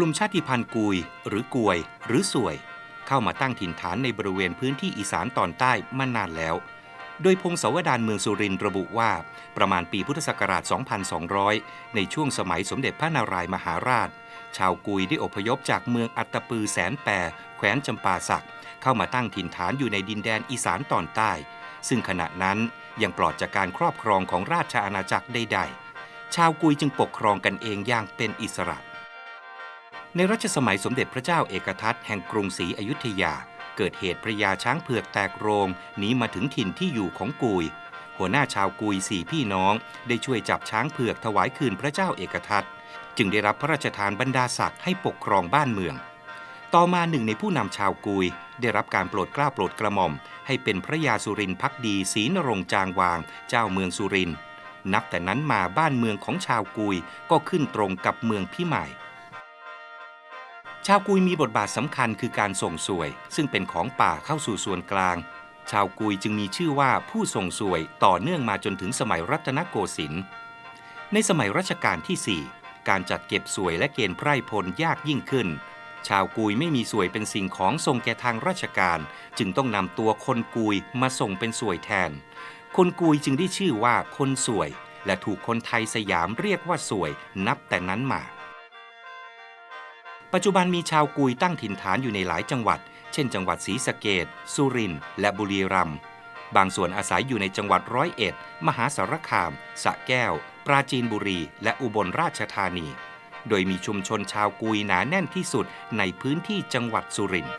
ลุ่มชาติพันธุ์กุย หรือกวย หรือสวย เข้ามาตั้งถิ่นฐานในบริเวณพื้นที่อีสานตอนใต้มานานแล้ว โดยพงศาวดารเมืองสุรินทร์ระบุว่า ประมาณปีพุทธศักราช 2200 ในช่วงสมัยสมเด็จพระนารายมหาราช ชาวกุยได้อพยพจากเมืองอัตตปือแสนแปรแขวนจำปาสัก เข้ามาตั้งถิ่นฐานอยู่ในดินแดนอีสานตอนใต้ ซึ่งขณะนั้นยังปลอดจากการครอบครองของราชอาณาจักรใดๆ ชาวกุยจึงปกครองกันเองอย่างเป็นอิสระ ในรัชสมัยสมเด็จพระเจ้าเอกทัตแห่งกรุงศรีอยุธยา เกิดเหตุพระยาช้างเผือกแตกโรงหนีมาถึงถิ่นที่อยู่ของกุย หัวหน้าชาวกุยสี่พี่น้อง ได้ช่วยจับช้างเผือกถวายคืนพระเจ้าเอกทัตจึงได้รับพระราชทานบรรดาศักดิ์ให้ปกครองบ้านเมือง ต่อมาหนึ่งในผู้นำชาวกุย ได้รับการโปรดเกล้าโปรดกระหม่อม ให้เป็นพระยาสุรินทร์พักดีศรีนรงจางวาง เจ้าเมืองสุรินทร์นับแต่นั้นมาบ้านเมืองของชาวกุยก็ขึ้นตรงกับเมืองพิมาย ชาวกุยมีบทบาทสำคัญคือการส่งสวย ซึ่งเป็นของป่าเข้าสู่ส่วนกลาง ชาวกุยจึงมีชื่อว่าผู้ส่งสวยต่อเนื่องมาจนถึงสมัยรัตนโกสินทร์ในสมัยรัชกาลที่ 4 การจัดเก็บสวยและเกณฑ์ไพร่พลยากยิ่งขึ้น ชาวกุยไม่มีสวยเป็นสิ่งของส่งแก่ทางราชการ จึงต้องนำตัวคนกุยมาส่งเป็นสวยแทน คนกุยจึงได้ชื่อว่าคนสวย และถูกคนไทยสยามเรียกว่าสวยนับแต่นั้นมา ปัจจุบันมีชาวกุยตั้งถิ่นฐานอยู่ในหลายจังหวัด เช่น จังหวัดศรีสะเกดสุรินทร์และบุรีรัมย์ บางส่วนอาศัยอยู่ในจังหวัดร้อยเอ็ด มหาสารคาม สะแก้ว ปราจีนบุรี และอุบลราชธานี โดยมีชุมชนชาวกุยหนาแน่นที่สุดในพื้นที่จังหวัดสุรินทร์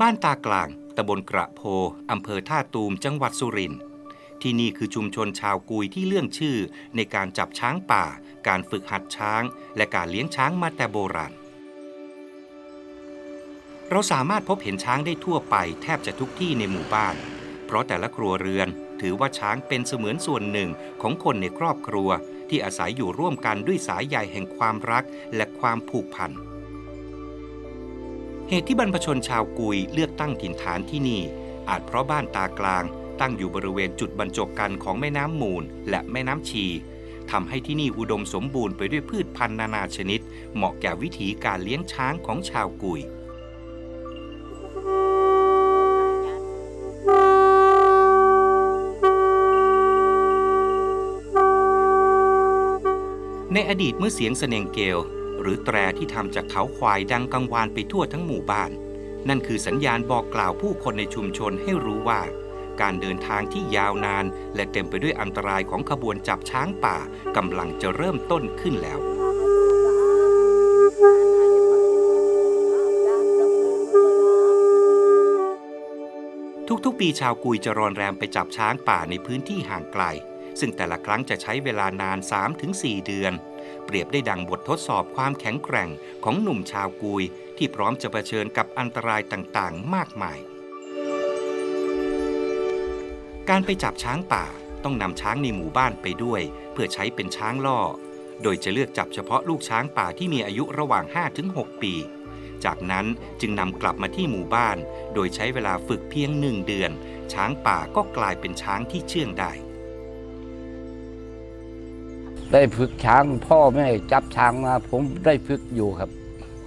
บ้านตากลาง ตำบลกระโพ อำเภอท่าตูม จังหวัดสุรินทร์ ที่นี่คือชุมชนชาวกุยที่เลื่องชื่อในการจับช้างป่า การฝึกหัดช้าง และการเลี้ยงช้างมาแต่โบราณ เราสามารถพบเห็นช้างได้ทั่วไปแทบจะทุกที่ในหมู่บ้าน เพราะแต่ละครัวเรือนถือว่าช้างเป็นเสมือนส่วนหนึ่งของคนในครอบครัว ที่อาศัยอยู่ร่วมกันด้วยสายใยแห่งความรักและความผูกพัน เหตุที่บรรพชนชาวกุยเลือกตั้งถิ่นฐานที่นี่ อาจเพราะบ้านตากลาง ตั้งอยู่บริเวณจุดบรรจบกันของแม่น้ำมูล และแม่น้ำชีทำให้ที่นี่อุดมสมบูรณ์ไปด้วยพืชพันธุ์นานาชนิด เหมาะแก่วิถีการเลี้ยงช้างของชาวกุยในอดีตเมื่อเสียงสเนงเกล หรือแตรที่ทำจากเขาควายดังกังวานไปทั่วทั้งหมู่บ้าน นั่นคือสัญญาณบอกกล่าวผู้คนในชุมชนให้รู้ว่า การเดินทางที่ยาวนาน และเต็มไปด้วยอันตรายของขบวนจับช้างป่ากำลังจะเริ่มต้นขึ้นแล้ว ทุกๆ ปีชาวกุยจะรอนแรมไปจับช้างป่าในพื้นที่ห่างไกล ซึ่งแต่ละครั้งจะใช้เวลานาน 3-4 เดือน เปรียบได้ดังบททดสอบความแข็งแกร่งของหนุ่มชาวกุยที่พร้อมจะเผชิญกับอันตรายต่างๆ มากมาย การไปจับช้างป่าต้องนำช้างในหมู่บ้านไปด้วย เพื่อใช้เป็นช้างล่อ โดยจะเลือกจับเฉพาะลูกช้างป่าที่มีอายุระหว่าง 5-6 ปี จากนั้นจึงนำกลับมาที่หมู่บ้าน โดยใช้เวลาฝึกเพียงหนึ่งเดือน ช้างป่าก็กลายเป็นช้างที่เชื่องได้ ได้ฝึกช้างพ่อแม่จับช้างมาผมได้ฝึกอยู่ครับ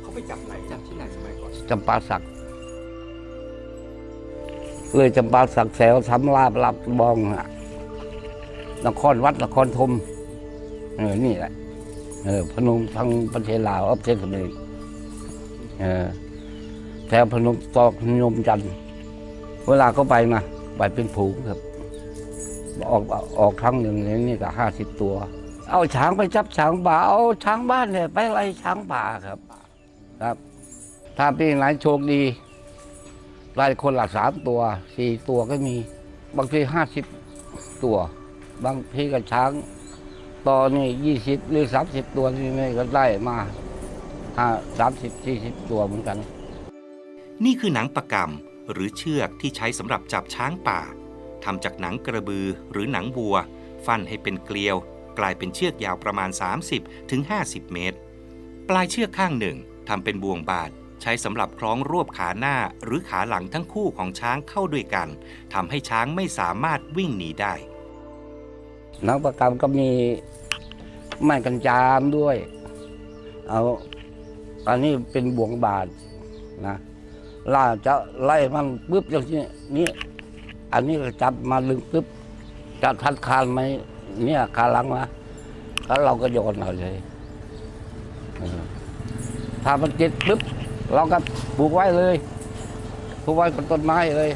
เขาไปจับไหนจับที่ไหนสมัยก่อนจำปาสัก เลยจำปาสักแสวทำลาบลับบองอะนครวัดนครธมเออนี่แหละเออพนมทางประเทศลาวประเทศเขมรเออแถวพนมตอกพนมจันทร์เวลาเขาไปนะไปเป็นผูงครับ ออกออกครั้งหนึ่งนี่ก็ห้าสิบตัว เอาช้างไปจับช้างป่าเอาช้างบ้านเนี่ยไปไล่ช้างป่าครับ ครับ ถ้าปีไหนโชคดี ไล่คนละสามตัวสี่ตัวก็มี บางทีห้าสิบตัว บางทีก็ช้างตอนนี้ยี่สิบหรือสามสิบตัวนี่ไม่ก็ได้มาห้าสามสิบสี่สิบตัวเหมือนกัน นี่คือหนังประกำหรือเชือกที่ใช้สำหรับจับช้างป่าทำจากหนังกระบือหรือหนังวัว ฟันให้เป็นเกลียว กลายเป็นเชือกยาวประมาณ 30-50 เมตร ปลายเชือกข้างหนึ่งทำเป็นบ่วงบาด ใช้สำหรับคล้องรวบขาหน้าหรือขาหลังทั้งคู่ของช้างเข้าด้วยกันทำให้ช้างไม่สามารถวิ่งหนีได้ นังประกรรมก็มีไม้กันจามด้วย เอาอันนี้เป็นบ่วงบาทนะล่าจะไล่มันปุ๊บอย่างนี้นี่อันนี้ก็จับมาลึงปุ๊บจะทัดคานไหมเนี่ยขาหลังนะแล้วเราก็โยนเอาเลยถ้ามันจิตปุ๊บ เราก็ปลูกไว้เลยปลูกไว้กับต้นไม้เลย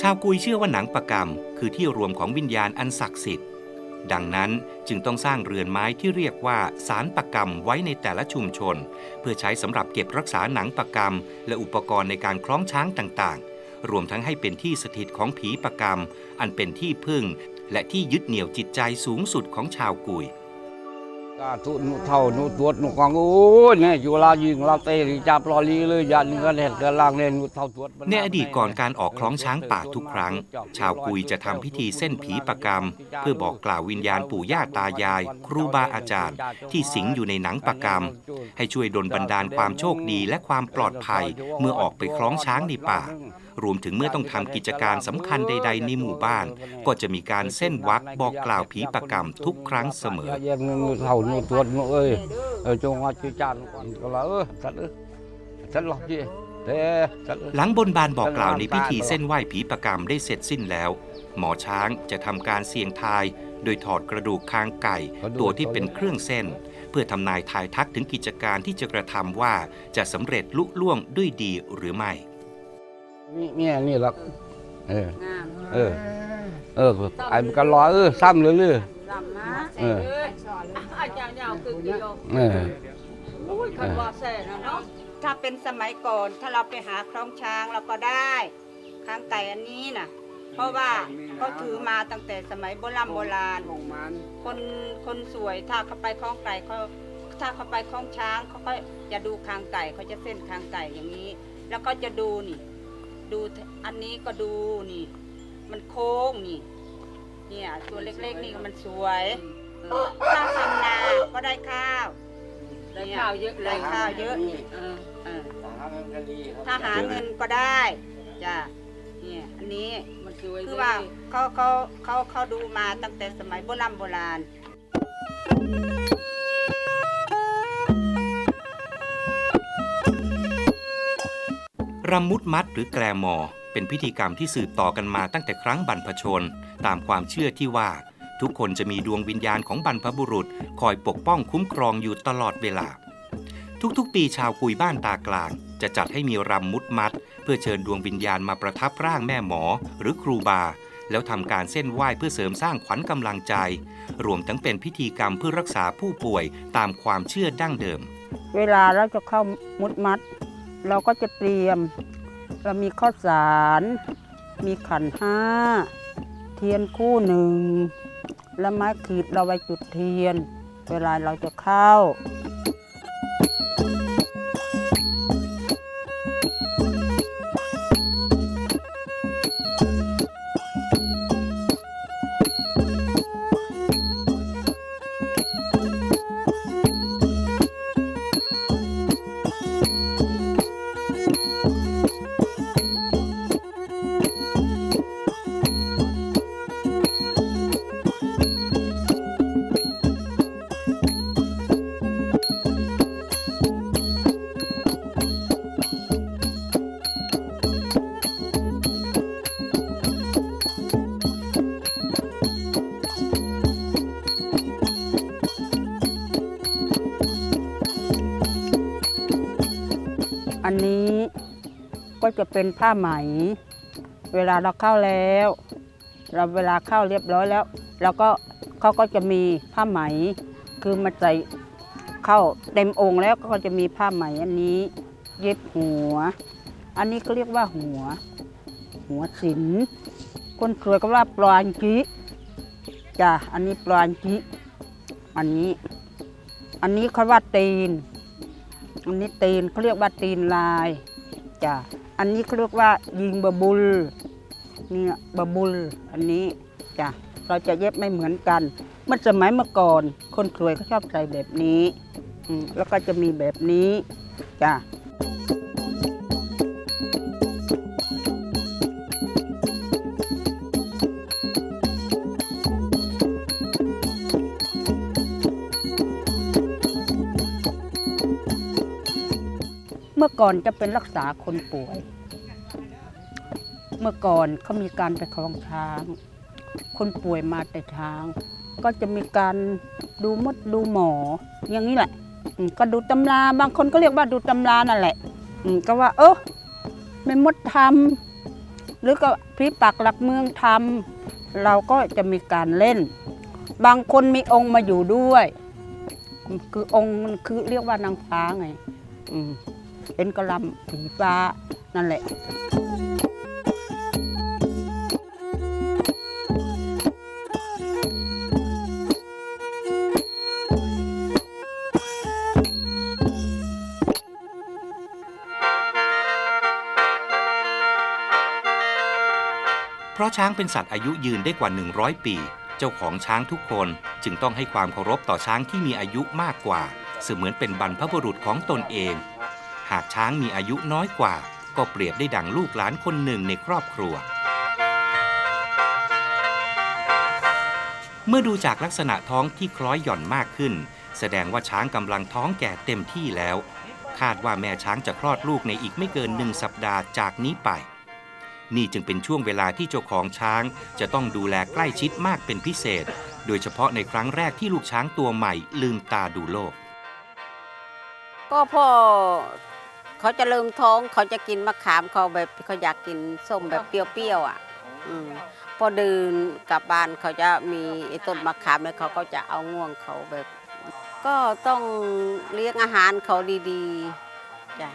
ชาวกุยเชื่อว่าหนังประกรรมคือที่รวมของวิญญาณอันศักดิ์สิทธิ์ ดังนั้นจึงต้องสร้างเรือนไม้ที่เรียกว่าสารประกรรมไว้ในแต่ละชุมชน เพื่อใช้สำหรับเก็บรักษาหนังประกรรม และอุปกรณ์ในการคล้องช้างต่างๆ รวมทั้งให้เป็นที่สถิตของผีประกรรม อันเป็นที่พึ่งและที่ยึดเหนี่ยวจิตใจสูงสุดของชาวกุย กาทุนุเท่านุตรวจนุกองโอ้ยเนี่ยอยู่ลายิงลาเตจับลอลีเลยยันก็เน็ตก็ล่างเนี่ยนุเท่าตรวจในอดีตก่อนการออกคล้องช้างป่าทุกครั้ง ชาวกุยจะทำพิธีเส้นผีประกรรม เพื่อบอกกล่าววิญญาณปู่ย่าตายาย ครูบาอาจารย์ ที่สิงอยู่ในหนังประกรรม ให้ช่วยดลบันดาลความโชคดีและความปลอดภัย เมื่อออกไปคล้องช้างในป่า รวมถึงเมื่อต้องทำกิจการสำคัญใด ๆ ในหมู่บ้าน ก็จะมีการเส้นวักบอกกล่าวผีประกรรมทุกครั้งเสมอเย็นนุเท่านุตรวจนุเอ้ยเออจงว่าชื่อจานก่อนก็ละเออสัตว์เออสัตว์หลอกจีเด้สัตว์เออหลังบนบานบอกกล่าวในพิธีเส้นไหว้ผีประกรรมได้เสร็จสิ้นแล้ว หมอช้างจะทำการเสี่ยงทาย โดยถอดกระดูกคางไก่ ตัวที่เป็นเครื่องเส้น เพื่อทำนายทายทักถึงกิจการที่จะกระทำว่าจะสำเร็จลุล่วงด้วยดีหรือไม่ นี่เนี่ยนี่หรอกเอองามเออ เออไอ้มันก็รอเออซ้ำเลยเลยลำนะเออ อาจารย์ยาวคือกิโลเออ อุ้ยคันว่าแซ่นะเนาะถ้าเป็นสมัยก่อนถ้าเราไปหาคล้องช้างเราก็ได้ค้างไก่อันนี้น่ะ เพราะว่าเขาถือมาตั้งแต่สมัยโบราณโบราณคนคนสวยถ้าเขาไปคล้องไก่เขาถ้าเขาไปคล้องช้างเขาก็จะดูคางไก่เขาจะเส้นคางไก่อย่างนี้ แล้วก็จะดูนี่ ดูอันนี้ก็ดูนี่ มันโค้งนี่ เนี่ยตัวเล็กๆนี่มันสวยเออถ้าทำนาก็ได้ข้าวได้ข้าวเยอะได้ข้าวเยอะนี่เออเออถ้าหาเงินก็ได้จ้ะเนี่ยอันนี้มันสวยคือว่าเขาเขาเขาเขาดูมาตั้งแต่สมัยโบราณโบราณ รำมุดมัดหรือแกลมอ เป็นพิธีกรรมที่สืบต่อกันมาตั้งแต่ครั้งบรรพชน ตามความเชื่อที่ว่า ทุกคนจะมีดวงวิญญาณของบรรพบุรุษ คอยปกป้องคุ้มครองอยู่ตลอดเวลา ทุกๆ ปีชาวกุยบ้านตากลาง จะจัดให้มีรำมุดมัด เพื่อเชิญดวงวิญญาณมาประทับร่างแม่หมอ หรือครูบา แล้วทำการเส้นไหว้เพื่อเสริมสร้างขวัญกำลังใจ รวมทั้งเป็นพิธีกรรมเพื่อรักษาผู้ป่วยตามความเชื่อดั้งเดิม เวลาเราจะเข้ามุดมัด เราก็จะเตรียม เรามีข้าวสาร มีขันห้า เทียนคู่หนึ่ง และไม้ขีดเราไว้จุดเทียน เวลาเราจะเข้า ก็จะเป็นผ้าไหม เวลาเราเข้าแล้ว เราเวลาเข้าเรียบร้อยแล้วเราก็เขาก็จะมีผ้าไหม คือมาใส่เข้าเต็มองค์แล้วก็จะมีผ้าไหมอันนี้ เย็บหัว อันนี้ก็เรียกว่าหัว หัวศิลคนสวยก็ว่าปลานจิจ้ะอันนี้ปลานจิอันนี้ อันนี้เขาว่าตีน อันนี้ตีนเขาเรียกว่าตีนลายจ้ะ อันนี้เขาเรียกว่ายิงบะบุลเนี่ยบะบุลอันนี้จ้ะเราจะเย็บไม่เหมือนกันเมื่อสมัยเมื่อก่อน คนสวยเขาชอบใส่แบบนี้อืแล้วก็จะมีแบบนี้จ้ะ มื่อก่อนจะเป็นรักษาคนป่วย เมื่อก่อนเขามีการไปคลองช้าง คนป่วยมาแต่ช้าง ก็จะมีการดูมดดูหมอ อย่างนี้แหละก็ดูตำราบางคนก็เรียกว่าดูตำรานั่นแหละก็ว่า เออไม่มดทำหรือก็พี่ปักหลักเมืองทำเราก็จะมีการเล่น บางคนมีองค์มาอยู่ด้วย คือองค์มันคือเรียกว่านางฟ้าไง อืม เป็นกระลำสีฟ้านั่นแหละเพราะช้างเป็นสัตว์อายุยืนได้กว่า 100 ปี เจ้าของช้างทุกคนจึงต้องให้ความเคารพต่อช้างที่มีอายุมากกว่า เสมือนเป็นบรรพบุรุษของตนเอง หากช้างมีอายุน้อยกว่า ก็เปรียบได้ดังลูกหลานคนหนึ่งในครอบครัว เมื่อดูจากลักษณะท้องที่คล้อยหย่อนมากขึ้น แสดงว่าช้างกำลังท้องแก่เต็มที่แล้ว คาดว่าแม่ช้างจะคลอดลูกในอีกไม่เกินหนึ่งสัปดาห์จากนี้ไป นี่จึงเป็นช่วงเวลาที่เจ้าของช้างจะต้องดูแลใกล้ชิดมากเป็นพิเศษ โดยเฉพาะในครั้งแรกที่ลูกช้างตัวใหม่ลืมตาดูโลก ก็พ่อ เขาจะเริ่มท้องเขาจะกินมะขามเขาแบบเขาอยากกินส้มแบบเปรี้ยวๆอะอืมพอเดินกลับบ้านเขาจะมีไอ้ต้นมะขามแล้วเขาก็จะเอาง่วงเขาแบบ ก็ต้องเลี้ยงอาหารเขาดีๆจ้ะ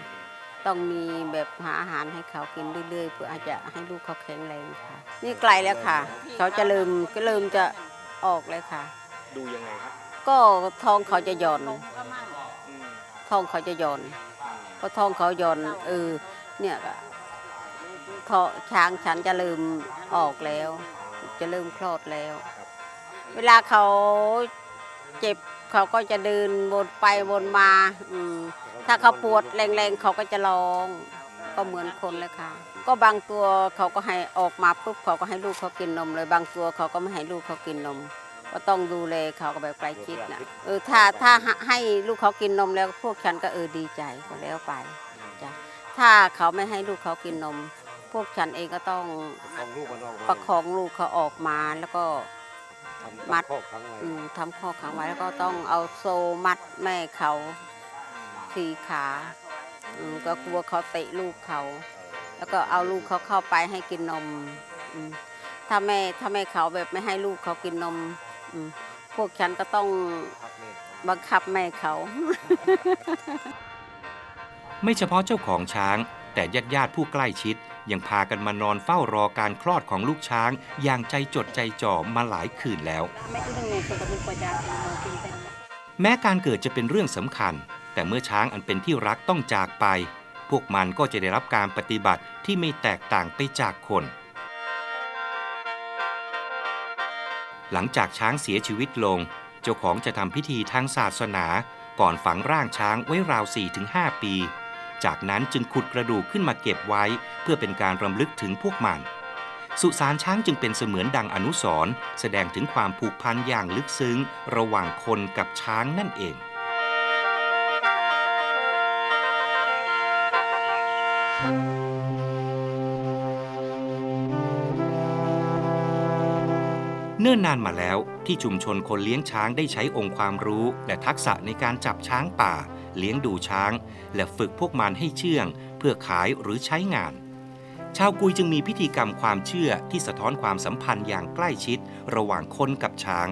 ต้องมีแบบหาอาหารให้เขากินเรื่อยๆเพื่ออาจจะให้ลูกเขาแข็งแรงค่ะ นี่ไกลแล้วค่ะ เขาจะเริ่มก็เริ่มจะออกเลยค่ะ ดูยังไงครับ ก็ท้องเขาจะหย่อน อืมท้องเขาจะหย่อน พอท้องเขาหย่อนเออเนี่ยก็ท้องช้างฉันจะเริ่มออกแล้ว จะเริ่มคลอดแล้ว เวลาเขาเจ็บเขาก็จะเดินวนไปวนมาอืมถ้าเขาปวดแรงๆเขาก็จะร้อง ก็เหมือนคนเลยค่ะ ก็บางตัวเขาก็ให้ออกมาปุ๊บเขาก็ให้ลูกเขากินนมเลย บางตัวเขาก็ไม่ให้ลูกเขากินนม ก็ต้องดูแลเขาก็แบบใกล้ชิดนะเออถ้าถ้าให้ลูกเขากินนมแล้วพวกฉันก็เออดีใจก็แล้วไปจ้ะถ้าเขาไม่ให้ลูกเขากินนม พวกฉันเองก็ต้องของลูกมันออกมาประคองลูกเขาออกมาแล้วก็ทำมัดข้อครั้งไว้อืมทำข้อขังไว้แล้วก็ต้องเอาโซมัดแม่เขาสี่ขาอืมก็กลัวเขาเตะลูกเขา แล้วก็เอาลูกเขาเข้าไปให้กินนมอืมถ้าแม่ถ้าแม่เขาแบบไม่ให้ลูกเขากินนมอืม พวกฉันก็ต้องพักนี่บังคับแม่เขา ไม่เฉพาะเจ้าของช้าง แต่ญาติญาติๆผู้ใกล้ชิด ยังพากันมานอนเฝ้ารอการคลอดของลูกช้าง อย่างใจจดใจจ่อมาหลายคืนแล้ว แม้การเกิดจะเป็นเรื่องสำคัญ แต่เมื่อช้างอันเป็นที่รักต้องจากไป พวกมันก็จะได้รับการปฏิบัติที่ไม่แตกต่างไปจากคน หลังจากช้างเสียชีวิตลง เจ้าของจะทำพิธีทางศาสนา ก่อนฝังร่างช้างไว้ราว 4-5 ปี จากนั้นจึงขุดกระดูกขึ้นมาเก็บไว้ เพื่อเป็นการรำลึกถึงพวกมัน สุสานช้างจึงเป็นเสมือนดังอนุสรณ์แสดงถึงความผูกพันอย่างลึกซึ้ง ระหว่างคนกับช้างนั่นเอง นิ่นนานมาแล้วที่ชุมชนคนเลี้ยงช้างได้ใช้องค์ความรู้ และทักษะในการจับช้างป่า เลี้ยงดูช้าง และฝึกพวกมันให้เชื่อง เพื่อขายหรือใช้งาน ชาวกุยจึงมีพิธีกรรมความเชื่อที่สะท้อนความสัมพันธ์อย่างใกล้ชิด ระหว่างคนกับช้าง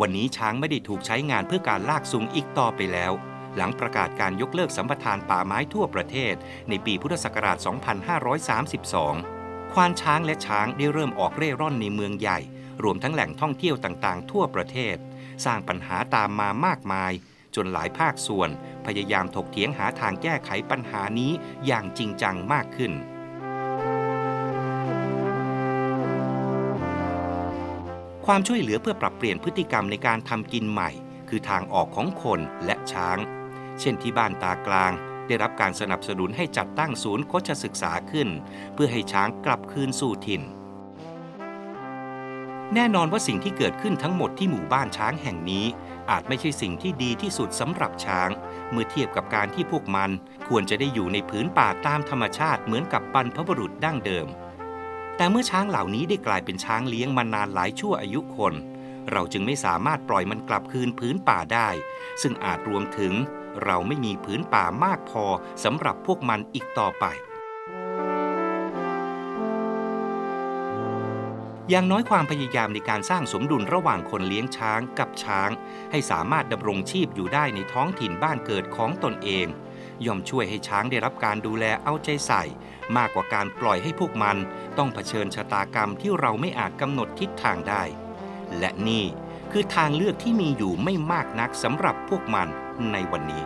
วันนี้ช้างไม่ได้ถูกใช้งานเพื่อการลากซุงอีกต่อไปแล้ว หลังประกาศการยกเลิกสัมปทานป่าไม้ทั่วประเทศ ในปีพุทธศักราช 2532 ควานช้างและช้างได้เริ่มออกเร่ร่อนในเมืองใหญ่ รวมทั้งแหล่งท่องเที่ยวต่างๆ ทั่วประเทศ สร้างปัญหาตามมามากมาย จนหลายภาคส่วน พยายามถกเถียงหาทางแก้ไขปัญหานี้อย่างจริงจังมากขึ้นความช่วยเหลือเพื่อปรับเปลี่ยนพฤติกรรมในการทำกินใหม่ คือทางออกของคนและช้าง เช่นที่บ้านตากลาง ได้รับการสนับสนุนให้จัดตั้งศูนย์โคชศึกษาขึ้น เพื่อให้ช้างกลับคืนสู่ถิ่น แน่นอนว่าสิ่งที่เกิดขึ้นทั้งหมดที่หมู่บ้านช้างแห่งนี้ อาจไม่ใช่สิ่งที่ดีที่สุดสำหรับช้าง เมื่อเทียบกับการที่พวกมันควรจะได้อยู่ในผืนป่าตามธรรมชาติเหมือนกับบรรพบุรุษดั้งเดิม แต่เมื่อช้างเหล่านี้ได้กลายเป็นช้างเลี้ยงมานานหลายชั่วอายุคน เราจึงไม่สามารถปล่อยมันกลับคืนพื้นป่าได้ ซึ่งอาจรวมถึง เราไม่มีพื้นป่ามากพอสำหรับพวกมันอีกต่อไป อย่างน้อยความพยายามในการสร้างสมดุลระหว่างคนเลี้ยงช้างกับช้าง ให้สามารถดำรงชีพอยู่ได้ในท้องถิ่นบ้านเกิดของตนเอง ย่อมช่วยให้ช้างได้รับการดูแลเอาใจใส่ มากกว่าการปล่อยให้พวกมัน ต้องเผชิญชะตากรรมที่เราไม่อาจกำหนดทิศทางได้ และนี่ คือทางเลือกที่มีอยู่ไม่มากนักสำหรับพวกมันในวันนี้